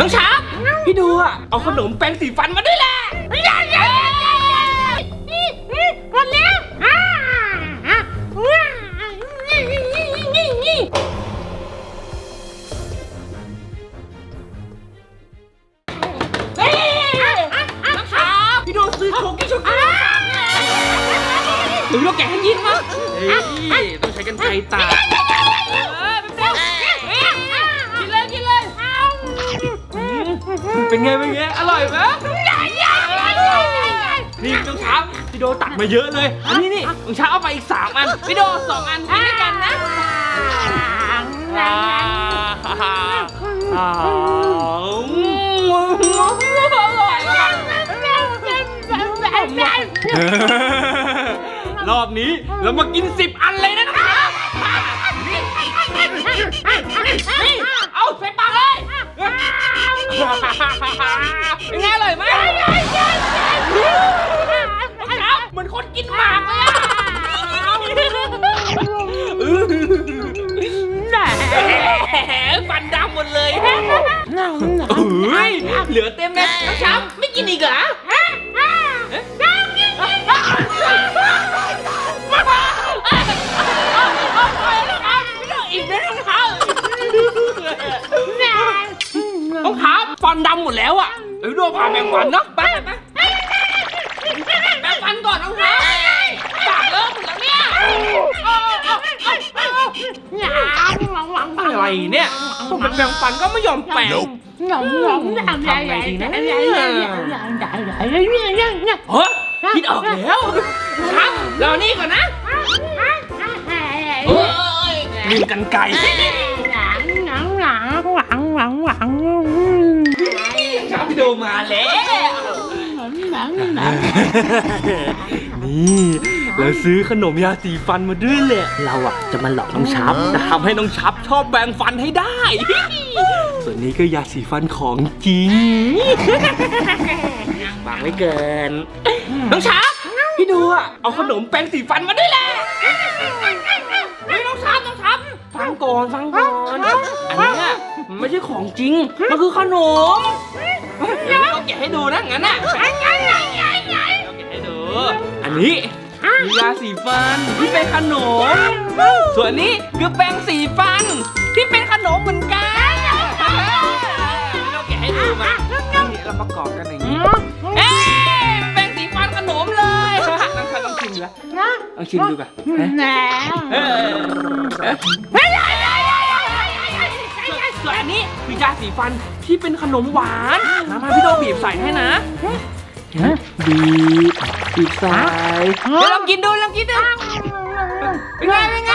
น้องช้างพี่ดูอะเอาขนมแปรงสีฟันมาด้วยแหละหมดแล้วอ่าอ่าว้านี่นี่นี่เฮ้ยน้องช้างพี่ดูซื้อโชกี้โชกี้หนูเราแกะให้ยินมั้งเฮ้ยต้องใช้กันไกรตัด เเป็นไงเป็นไงอร่อยไหมนี่น้องช้างพี่โดตัดมาเยอะเลย อันนี้นี่น้องช้างเอาไปอีกสามอันพี่โดสองอันกินด้วยกันนะอ่าอ่าอ่าอืมอร่อยมาก รอบนี้เรามากินสิบอันเลยนะครับ เป็นไงอร่อยไหมครับเหมือนคนกินหมากเลยอะแหมฟันดำหมดเลยเฮ้ยเหลือเต็มเลยน้องช้ำไม่กินอีกเหรออี ดแล้วอะเอ้ยดูผ่าแมงฟันเนาะไปไปแมงฟันก่อนน้องครัปากเริ่มหแล้วเนี่ยหยาหวังหวังอะไรเนี่ยตัวเป็นแมงฟันก็ไม่ยอมแปลงหนมหนมทำอะไรดีนะเนี่ยเฮ้ยคิดออกแล้ว ครับรอนี่ก่อนนะลืมกันไก่หลังหลังหลังหลังหลังหลัง มาแล้วนี่เราซื้อขนมยาสีฟันมาด้วยแหละ เราอะจะมาหลอกน้องชับจะทำให้น้องชับชอบแบ่งฟันให้ได้ ส่วนนี้ก็ยาสีฟันของจริงวางไว้เกิน น้องชับพี่ดูอะเอาขนมแปรงสีฟันมาด้วยแหละเฮ้ยน้องชับน้องชับฟังก่อนฟังก่อน อันเนี้ยมันไม่ใช่ของจริง มันคือขนม เดี๋ยวเราแกะให้ดูนะงั้นน่ะเราแกะให้ดู อันนี้คือยาสีฟันที่เป็นขนม ส่วนอันนี้คือแปรงสีฟันที่เป็นขนมเหมือนกันเราแกะให้ดูมานี่เราประกอบกันอย่างนี้เอ๊ะแปรงสีฟันขนมเลยน้องชันต้องชิมดูละลองชิมดูก่อนเออเออส่วนอันนี้ คือยาสีฟันที่เป็นขนมหวานมามาพี่โดบีบใส่ให้นะบีบบีบใส่เดี๋ยวลองกินดูลองกินดูเป็นไงเป็นไง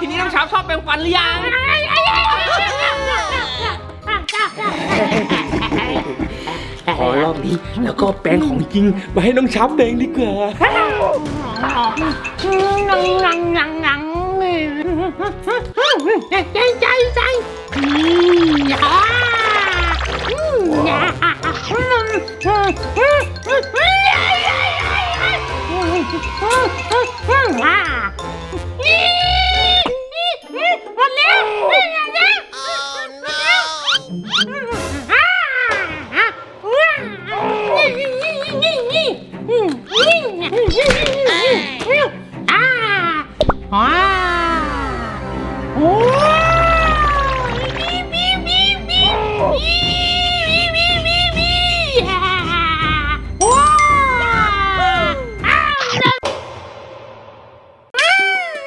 ทีนี้น้องชาวชอบแปรงฟันหรือยังขอรอบนี้แล้วก็แปรงของจริงมาให้น้องช้ำแปรงดีกว่า ใจใจใจฮ่าฮ่าฮ่าฮ่า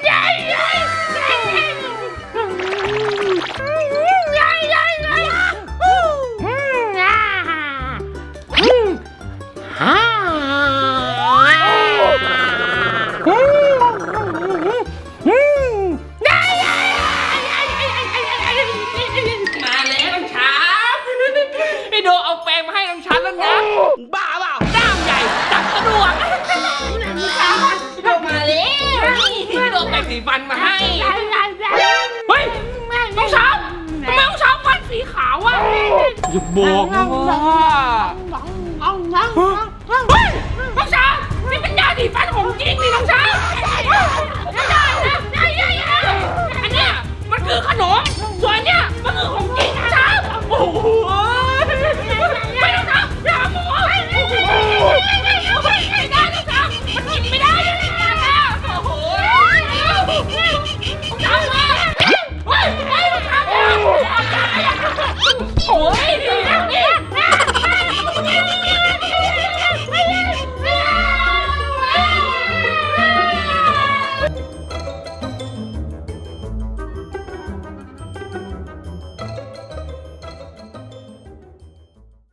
Yeah, yeah! เฮ้ยน้องช้ำทำไมน้องช้ำฟันสีขาวอะอย่าบอกนะว่าเฮ้ย